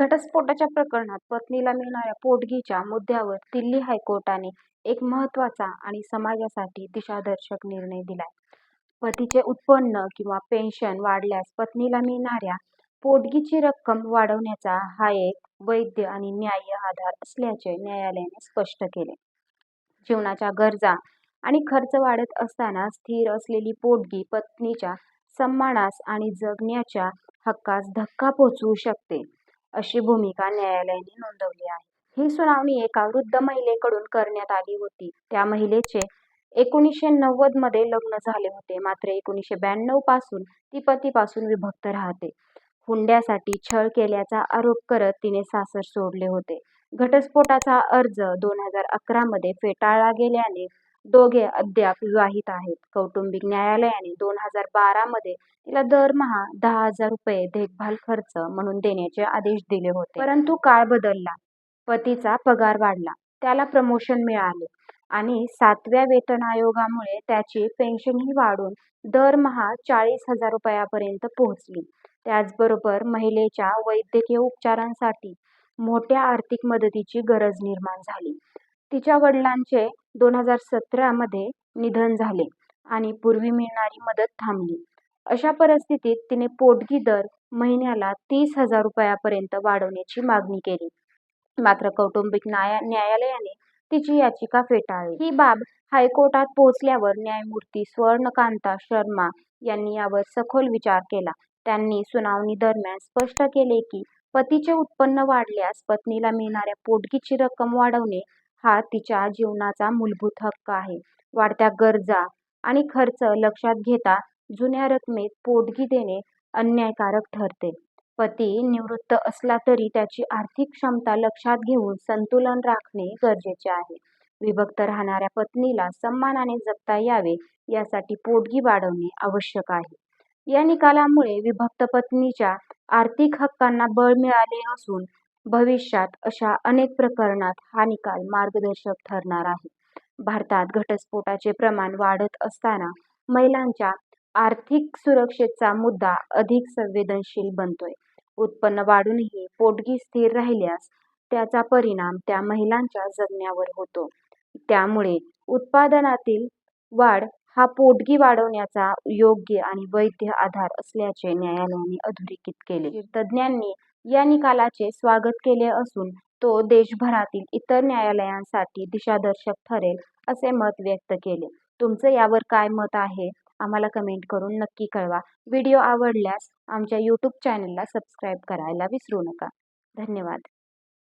घटस्फोटाच्या प्रकरणात पत्नीला मिळणाऱ्या पोटगीच्या मुद्द्यावर दिल्ली हायकोर्टाने एक महत्त्वाचा आणि समाजासाठी दिशादर्शक निर्णय दिलाय. पतीचे उत्पन्न किंवा पेन्शन वाढल्यास पत्नीला मिळणाऱ्या पोटगीची रक्कम वाढवण्याचा हा एक वैध आणि न्याय्य आधार असल्याचे न्यायालयाने स्पष्ट केले. जीवनाच्या गरजा आणि खर्च वाढत असताना स्थिर असलेली पोटगी पत्नीच्या सन्मानास आणि जगण्याच्या हक्कास धक्का पोचवू शकते, अशी भूमिका न्यायालयाने नोंदवली आहे. ही सुनावणी एका वृद्ध महिलेकडून करण्यात आली होती. त्या महिलेचे एकोणीसशे नव्वदमध्ये लग्न झाले होते. मात्र एकोणीसशे ब्याण्णवपासून ती पतीपासून विभक्त राहते. हुंड्यासाठी छळ केल्याचा आरोप करत तिने सासर सोडले होते. घटस्फोटाचा अर्ज दोन हजार अकरा मध्ये फेटाळला गेल्याने दोघे अद्याप विवाहित आहेत. कौटुंबिक न्यायालयाने दोन हजार बारा मध्ये तिला दरमहा दहा हजार रुपये देखभाल खर्च म्हणून देण्याचे आदेश दिले होते. परंतु काळ बदलला. पतीचा पगार वाढला, त्याला प्रमोशन मिळाले आणि सातव्या वेतन आयोगामुळे त्याची पेन्शनही वाढून दरमहा चाळीस हजार रुपयापर्यंत पोहोचली. त्याचबरोबर महिलेच्या वैद्यकीय उपचारांसाठी मोठ्या आर्थिक मदतीची गरज निर्माण झाली. तिच्या वडिलांचे दोन हजार सतरामध्ये निधन झाले आणि पूर्वी मिळणारी मदत थांबली. अशा परिस्थितीत तिने पोटगी दर महिन्याला तीस हजार रुपयापर्यंत वाढवण्याची मागणी केली. मात्र कौटुंबिक न्याया न्यायालयाने तिची याचिका फेटाळली. ही बाब हायकोर्टात पोहोचल्यावर न्यायमूर्ती स्वर्णकांता शर्मा यांनी यावर सखोल विचार केला. त्यांनी सुनावणी दरम्यान स्पष्ट केले की पतीचे उत्पन्न वाढल्यास पत्नीला मिळणाऱ्या पोटगीची रक्कम वाढवणे हा तिच्या जीवनाचा मूलभूत हक्क आहे. वाढत्या गरजा आणि खर्च लक्षात घेता जुन्या रकमेत पोटगी देणे अन्यायकारक ठरते. पती निवृत्त असला तरी त्याची आर्थिक क्षमता लक्षात घेऊन संतुलन राखणे गरजेचे आहे. विभक्त राहणाऱ्या पत्नीला सन्मानाने जगता यावे यासाठी पोटगी वाढवणे आवश्यक आहे. या निकालामुळे विभक्त पत्नीच्या आर्थिक हक्कांना बळ मिळाले असून भविष्यात अशा अनेक प्रकरणात हा निकाल मार्गदर्शक ठरणार आहे. भारतात घटस्फोटाचे प्रमाण वाढत असताना महिलांच्या आर्थिक सुरक्षेचा मुद्दा अधिक संवेदनशील बनतोय. उत्पन्न वाढूनही पोटगी स्थिर राहिल्यास त्याचा परिणाम त्या महिलांच्या जगण्यावर होतो. त्यामुळे उत्पादनातील वाढ हा पोटगी वाढवण्याचा योग्य आणि वैध आधार असल्याचे न्यायालयाने अधोरेखित केले. तज्ज्ञांनी या निकालाचे स्वागत केले असून तो देशभरातील इतर न्यायालयांसाठी दिशादर्शक ठरेल असे मत व्यक्त केले. तुमचं यावर काय मत आहे आम्हाला कमेंट करून नक्की कळवा. व्हिडिओ आवडल्यास आमच्या यूट्यूब चॅनलला सबस्क्राईब करायला विसरू नका. धन्यवाद.